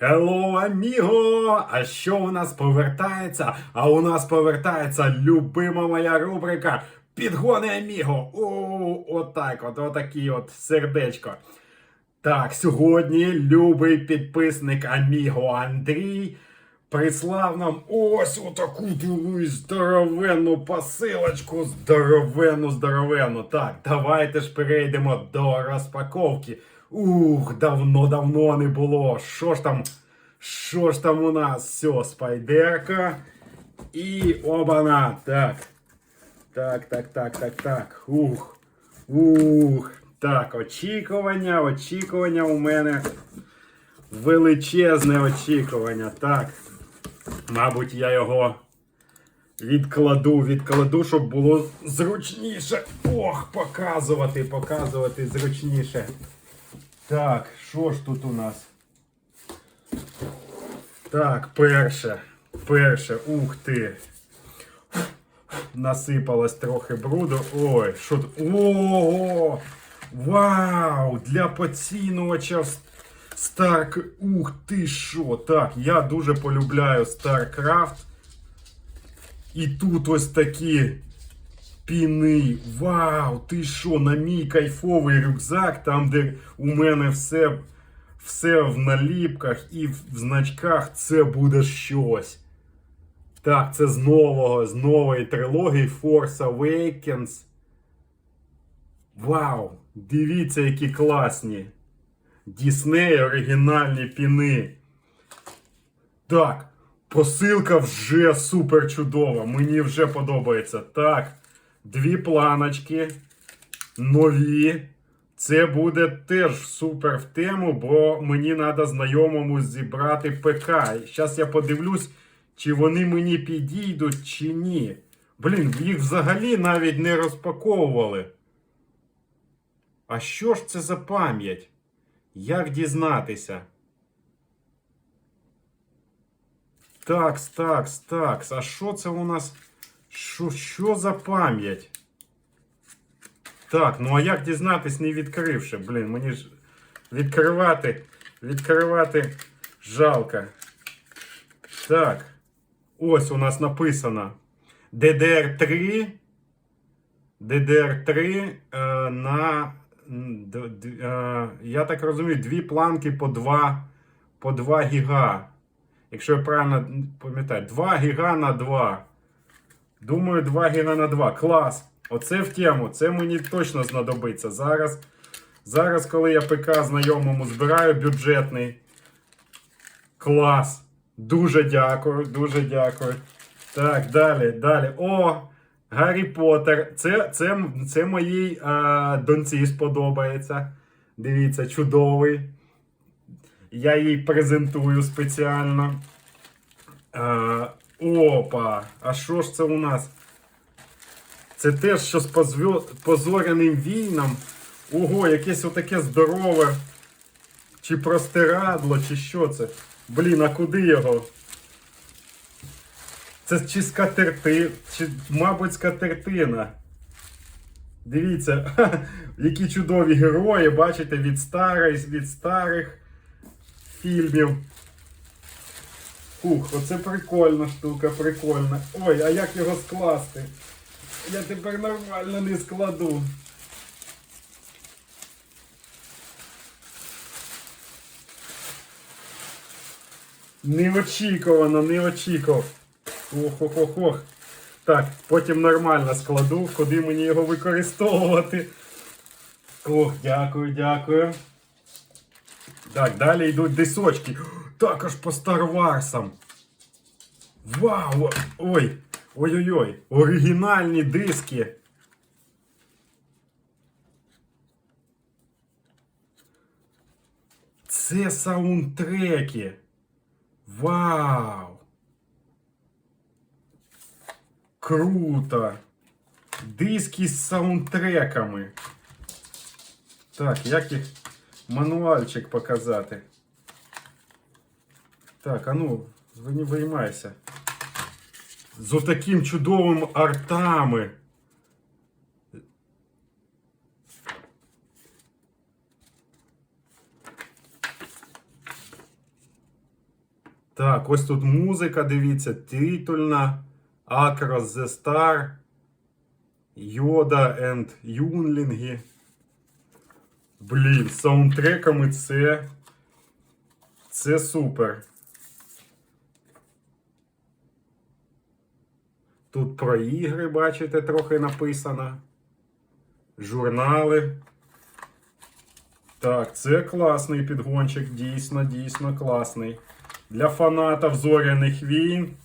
Hello, аміго! А що у нас повертається? А у нас повертається любима моя рубрика Підгони Аміго. О, отак, от отакі от сердечко. Так, сьогодні любий підписник Аміго Андрій прислав нам ось отаку здоровенну посилочку. Здоровенну, здоровенну. Так, давайте ж перейдемо до розпаковки. Ух, давно-давно не було. Що ж там? Що ж там у нас? Все, спайдерка. І обана. Так. Так, так, так, так, так. Ух. Ух. Так, очікування, очікування у мене. Величезне очікування. Так. Мабуть, я його відкладу, відкладу, щоб було зручніше. Ох, показувати, показувати зручніше. Так, що ж тут у нас? Так, перше. Перше, ух ти. Насипалось трохи бруду. Ой, що тут? Ого! Вау! Для поцінувача Старк. Ух ти що! Так, я дуже полюбляю StarCraft. І тут ось такі піни. Вау! Ти що? На мій кайфовий рюкзак, там, де у мене все, все в наліпках і в значках, це буде щось. Так, це з нового, з нової трилогії Force Awakens. Вау! Дивіться, які класні. Дісней оригінальні піни. Так, посилка вже супер чудова. Мені вже подобається. Так, дві планочки. Нові. Це буде теж супер в тему, бо мені треба знайомому зібрати ПК. Зараз я подивлюсь, чи вони мені підійдуть, чи ні. Блін, їх взагалі навіть не розпаковували. А що ж це за пам'ять? Як дізнатися? Такс, такс, такс. А що це у нас? Що, що за пам'ять? Так, ну а як дізнатись, не відкривши? Блін, мені ж відкривати, відкривати жалко. Так. Ось у нас написано DDR3. DDR3 е, на. Е, я так розумію, дві планки по 2, по 2 гіга. Якщо я правильно пам'ятаю, 2 гіга на 2. Думаю, 2 гіга на 2. Клас. Оце в тему. Це мені точно знадобиться. Зараз, зараз коли я ПК знайомому збираю бюджетний. Клас. Дуже дякую, дуже дякую. Так, далі, далі. О! Гаррі Поттер. Це, це, це моїй а, доньці сподобається. Дивіться, чудовий. Я їй презентую спеціально. А, опа! А що ж це у нас? Це теж що з позоряним війнам. Ого, якесь отаке здорове. Чи простирадло, чи що це? Блін, а куди його? Це чи скатерти, чи, мабуть, скатертина. Дивіться, які чудові герої, бачите, від старих, від старих фільмів. Ух, оце прикольна штука, прикольна. Ой, а як його скласти? Я тепер нормально не складу. Неочікувано, неочікувано. Ох, ох, ох, ох. Так, потім нормально складу, куди мені його використовувати. Ох, дякую, дякую. Так, далі йдуть дисочки. Також по Star Wars'ам. Вау! Ой! Ой-ой-ой! Оригінальні диски. Це саундтреки. Вау! Круто. Диски з саундтреками. Так, як їх мануальчик показати? Так, а ну, ви не виймайся. З отаким чудовим артами. Так, ось тут музика, дивіться, титульна. Across the Star. Йода and Юнлінги. Блін, з саундтреками це. Це супер. Тут про ігри, бачите, трохи написано. Журнали. Так, це класний підгончик, дійсно, дійсно класний. Для фанатів зоряних війн.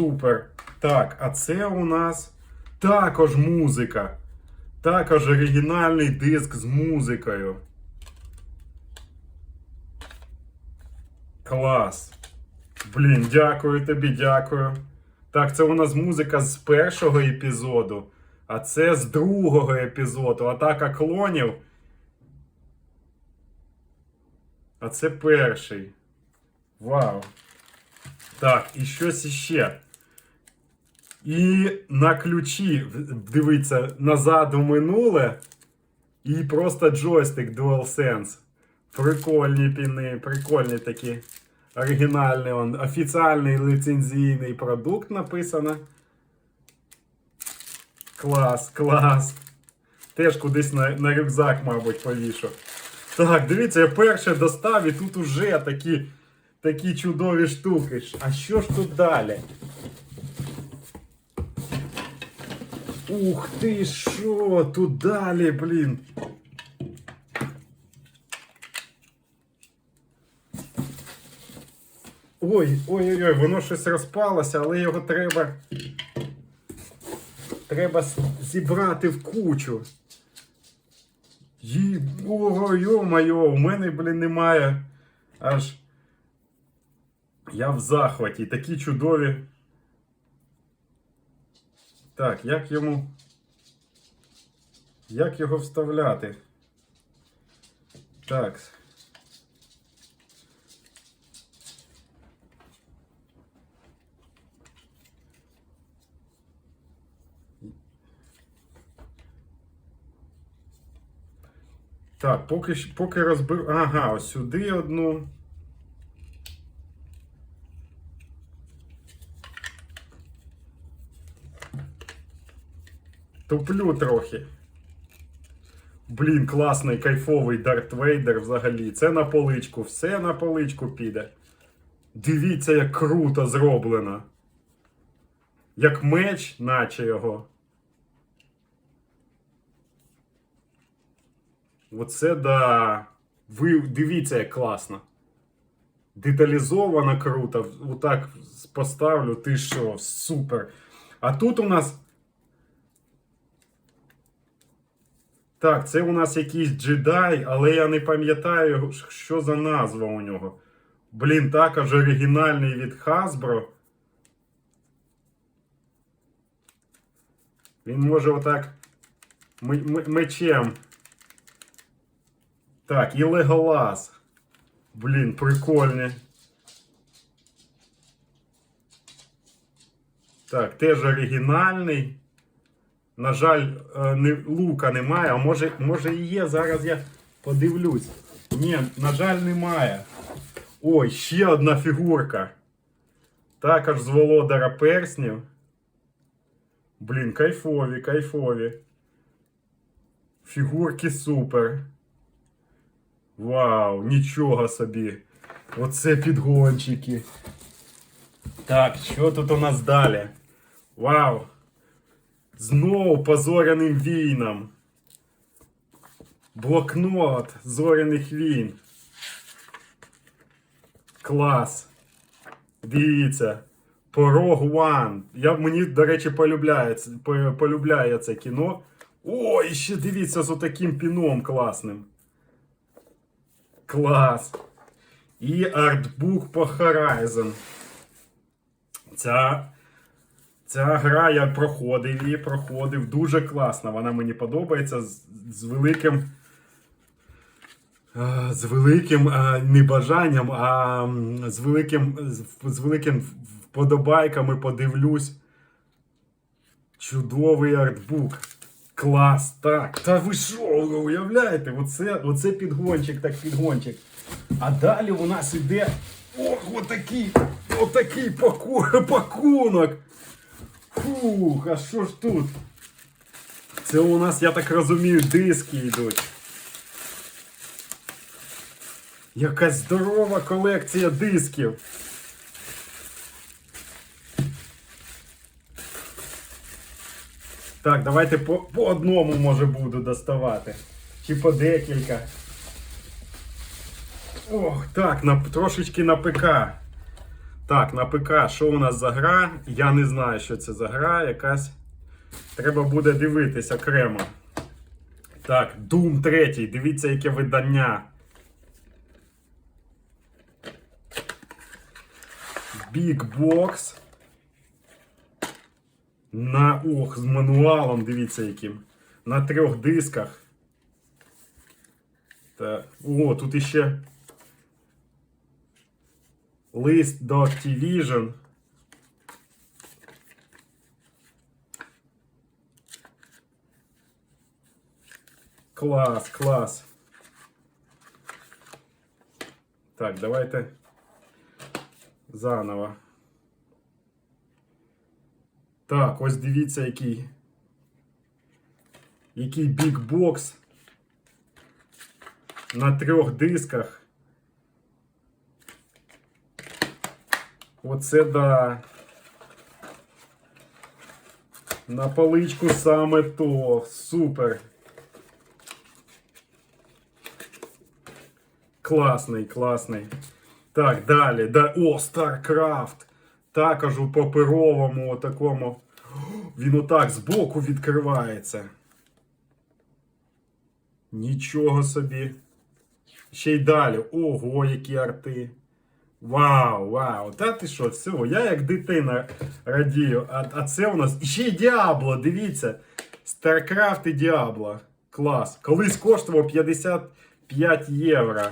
Супер. Так, а це у нас також музика. Також оригінальний диск з музикою. Клас. Блін, дякую тобі, дякую. Так, це у нас музика з першого епізоду, а це з другого епізоду. Атака клонів. А це перший. Вау. Так, і щось іще. І на ключі, дивіться, назад у минуле. І просто джойстик DualSense. Прикольні піни, прикольні такі. Оригінальний он, офіціальний лицензійний продукт написано. Клас, клас. Теж кудись на, на рюкзак, мабуть, повішу. Так, дивіться, я перше достав і тут уже такі, такі чудові штуки. А що ж тут далі? Ух ти що, тут далі, блін. Ой, ой-ой-ой, воно щось розпалося, але його треба. Треба зібрати в кучу. Ого, йо-моє, у мене, блін, немає. Аж. Я в захваті. Такі чудові. Так, як йому. Як його вставляти? Так. Так, поки, поки розбив. Ага, ось сюди одну. Туплю трохи. Блін, класний кайфовий Дарт Вейдер взагалі. Це на поличку, все на поличку піде. Дивіться, як круто зроблено. Як меч, наче його. Оце да. Ви дивіться, як класно. Деталізовано круто. Отак поставлю. Ти що, супер. А тут у нас. Так, це у нас якийсь джедай, але я не пам'ятаю, що за назва у нього. Блін, також оригінальний від Hasbro. Він може отак мечем. Так, і Леголас. Блін, прикольні. Так, теж оригінальний. На жаль, е, не, лука немає, а може, може і є. Зараз я подивлюсь. Ні, на жаль, немає. Ой, ще одна фігурка. Також з володара перснів. Блін, кайфові, кайфові. Фігурки супер. Вау, нічого собі. Оце підгончики. Так, що тут у нас далі? Вау. Знову по зоряним війнам. Блокнот зоряних війн. Клас. Дивіться. Порог One. Я, мені, до речі, полюбляє, полюбляє це кіно. О, і ще дивіться з отаким піном класним. Клас. І артбук по Horizon. Ця, ця гра я проходив її, проходив. Дуже класна. Вона мені подобається з, з великим. е, З великим е, не бажанням, а з великим, з, великим вподобайками подивлюсь. Чудовий артбук. Клас, так. Та ви що, уявляєте? Оце, оце підгончик, так підгончик. А далі у нас іде ох, отакий, отакий паку, пакунок. Фух, а що ж тут? Це у нас, я так розумію, диски йдуть. Якась здорова колекція дисків. Так, давайте по, по одному може буду доставати. Чи по декілька. Ох, так, на, трошечки на ПК. Так, на ПК, що у нас за гра? Я не знаю, що це за гра. Якась. Треба буде дивитись окремо. Так, Doom 3. Дивіться, яке видання. Box. На ох, з мануалом, дивіться яким. На трьох дисках. Так. О, тут іще лист до Activision. Клас, клас. Так, давайте заново. Так, ось дивіться, який. Який бікбокс на трьох дисках. Оце да. На поличку саме то. Супер. Класний, класний. Так, далі. Да... О, StarCraft. Також у паперовому такому. Він отак збоку відкривається. Нічого собі. Ще й далі. Ого, які арти. Вау, вау. Та ти що, все, я як дитина радію. А, а це у нас ще й Діабло, дивіться. StarCraft і Діабло. Клас. Колись коштував 55 євро.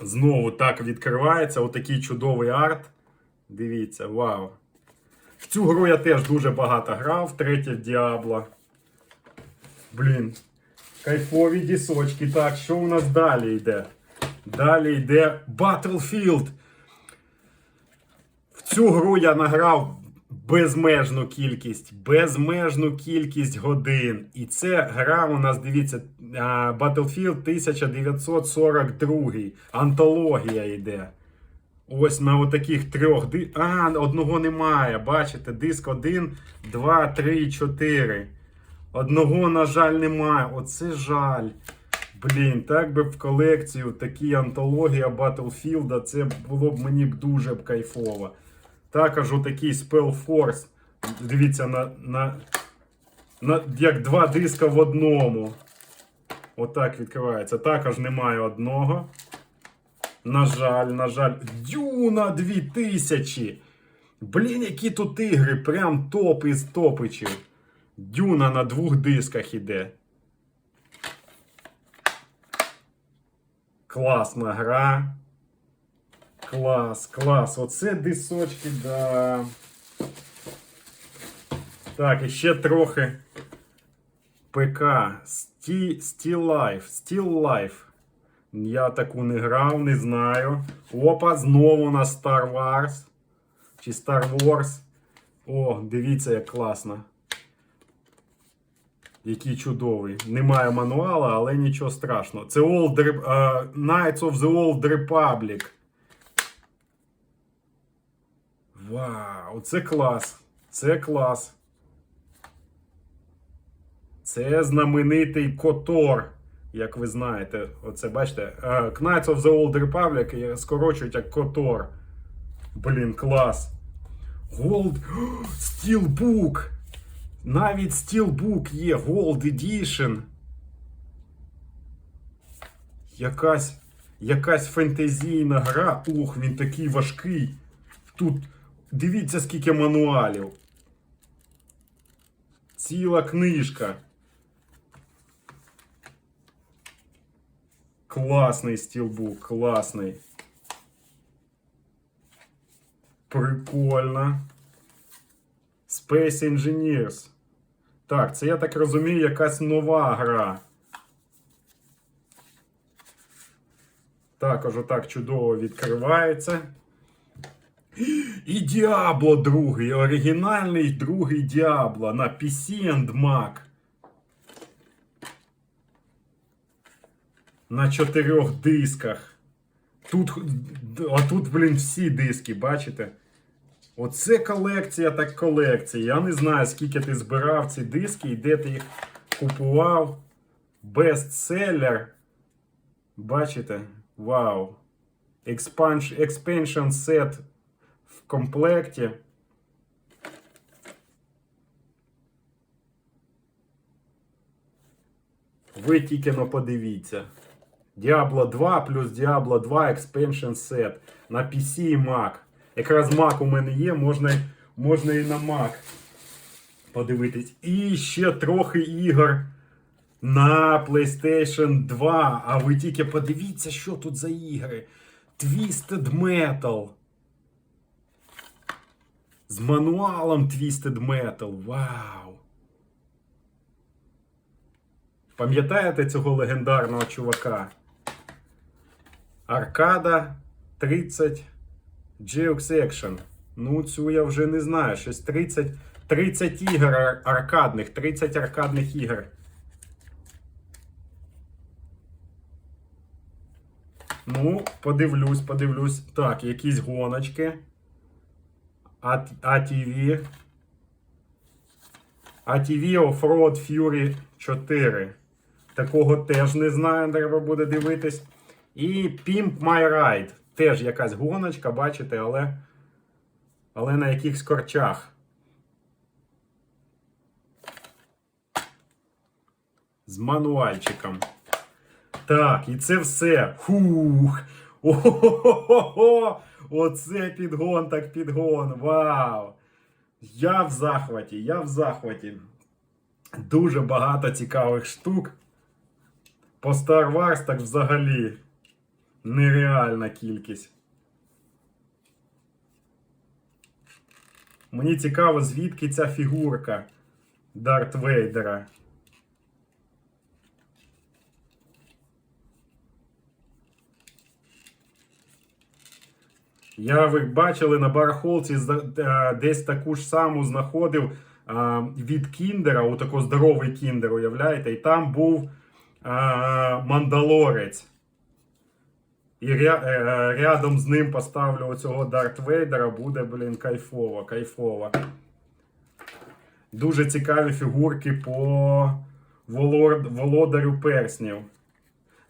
Знову так відкривається. Отакий чудовий арт. Дивіться, вау. В цю гру я теж дуже багато грав, третє Діабло. Блін. Кайфові дісочки. Так, що у нас далі йде? Далі йде Battlefield. В цю гру я награв безмежну кількість, безмежну кількість годин. І це гра у нас, дивіться, Battlefield 1942. Антологія йде. Ось на отаких трьох. А, одного немає. Бачите, диск 1, 2, 3, 4. Одного, на жаль, немає. Оце жаль. Блін, так би в колекцію такі антологія Battlefield, це було б мені б дуже б кайфово. Також отакий Spellforce. Дивіться, на, на, на, як два диска в одному. Отак відкривається. Також немає одного. На жаль, на жаль. Дюна 2000. Блін, які тут ігри. Прям топ із топичів. Дюна на двох дисках іде. Класна гра. Клас, клас. Оце дисочки, да. Так, і ще трохи ПК. Still Life. Still Life. Я таку не грав, не знаю. Опа, знову на Star Wars. Чи Star Wars. О, дивіться, як класно. Який чудовий. Немає мануала, але нічого страшного. Це Old Re- е, Knights of the Old Republic. Вау, це клас. Це клас. Це знаменитий Котор. Як ви знаєте, оце бачите. е, Knights of the Old Republic скорочують як Котор. Блін, клас. Gold Steelbook. Навіть Steelbook є Gold Edition. Якась, якась фентезійна гра. Ух, він такий важкий. Тут дивіться, скільки мануалів. Ціла книжка. Класний стілбук, класний. Прикольно. Space Engineers. Так, це я так розумію, якась нова гра. також отак чудово відкривається. І Діабло другий, оригінальний другий Діабло на PC and Mac. На чотирьох дисках. Тут, а тут, блін, всі диски, бачите? Оце колекція так колекція. Я не знаю, скільки ти збирав ці диски і де ти їх купував. Бестселер. Бачите? Вау. Expansion, set в комплекті. Ви тільки но подивіться. Diablo 2 плюс Diablo 2 Expansion Set на PC і Mac. Якраз Mac у мене є, можна, можна і на Mac подивитись. І ще трохи ігор на PlayStation 2. А ви тільки подивіться, що тут за ігри. Twisted Metal. З мануалом Twisted Metal. Вау! Пам'ятаєте цього легендарного чувака? Аркада 30 GX Action. Ну, цю я вже не знаю. Щось 30, 30 ігор аркадних, 30 аркадних ігор. Ну, подивлюсь, подивлюсь. Так, якісь гоночки. ATV. ATV Offroad Fury 4. Такого теж не знаю, треба буде дивитись. І Pimp My Ride. Теж якась гоночка, бачите, але, але на якихось корчах. З мануальчиком. Так, і це все. Фух. О-хо-хо-хо! Оце підгон, так підгон. Вау! Я в захваті, я в захваті. Дуже багато цікавих штук. По Star Wars так взагалі нереальна кількість. Мені цікаво, звідки ця фігурка Дарт Вейдера. Я ви бачили на барахолці е, десь таку ж саму знаходив від Кіндера, у такого здоровий Кіндер, уявляєте? І там був мандалорець. І ря, е, рядом з ним поставлю оцього Дарт Вейдера, буде, блін, кайфово, кайфово. Дуже цікаві фігурки по володарю перснів.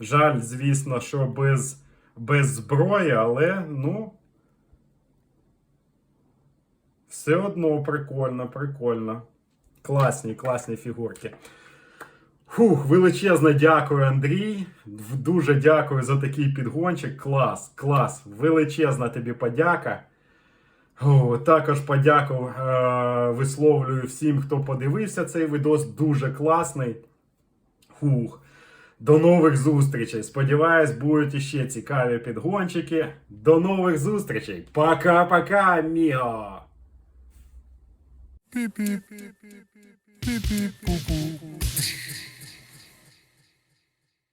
Жаль, звісно, що без, без зброї, але ну. Все одно прикольно, прикольно. Класні, класні фігурки. Фух, величезне дякую, Андрій. Дуже дякую за такий підгончик. Клас, клас. Величезна тобі подяка. О, також подяку е, висловлюю всім, хто подивився цей відос. Дуже класний. Фух. До нових зустрічей. Сподіваюсь, будуть іще цікаві підгончики. До нових зустрічей. Пока-пока, аміго! Beep